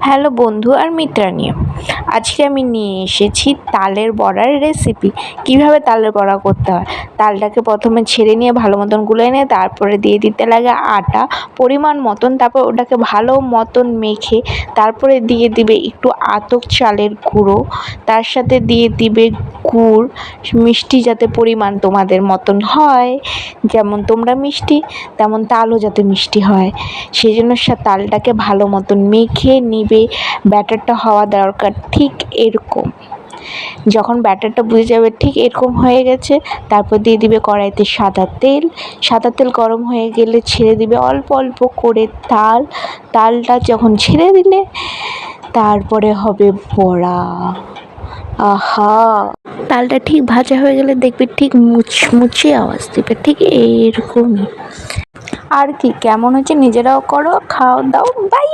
Hello বন্ধু আর মিত্রা নিয়ে। আজকে আমি নিয়ে এসেছি তালের বড়ার রেসিপি কীভাবে তালের বড়া করতে হয়? তালটাকে প্রথমে ছেড়ে নিয়ে ভালো মতন গুলে নিয়ে তারপরে দিয়ে দিতে লাগে আটা, পরিমাণ মতন, তারপর ওটাকে ভালো মতন মেখে তারপরে দিয়ে দিবে একটু আতক চালের গুঁড়ো, তার সাথে দিয়ে দিবে গুড়, মিষ্টি যাতে পরিমাণ তোমাদের মতন হয়, যেমন তোমরা মিষ্টি, তেমন তালও যাতে মিষ্টি হয়। সেই জন্য তালটাকে ভালো মতন মেখে নিবে, ব্যাটারটা হওয়া দরকার ঠিক এরকম। যখন ব্যাটারটা বুঝে যাবে ঠিক এরকম হয়ে গেছে, তারপর দিয়ে দিবে কড়াইতে সাদা তেল। সাদা তেল গরম হয়ে গেলে ছেড়ে দিবে অল্প অল্প করে তাল। তালটা যখন ছেড়ে দিলে, তারপরে হবে বড়া। আহা! তালটা ঠিক ভাজা হয়ে গেলে দেখবে ঠিক মুচমুচে আওয়াজ দেবে, ঠিক এইরকমই আর কি, কেমন হচ্ছে নিজেরাও করো খাও দাও, বাই!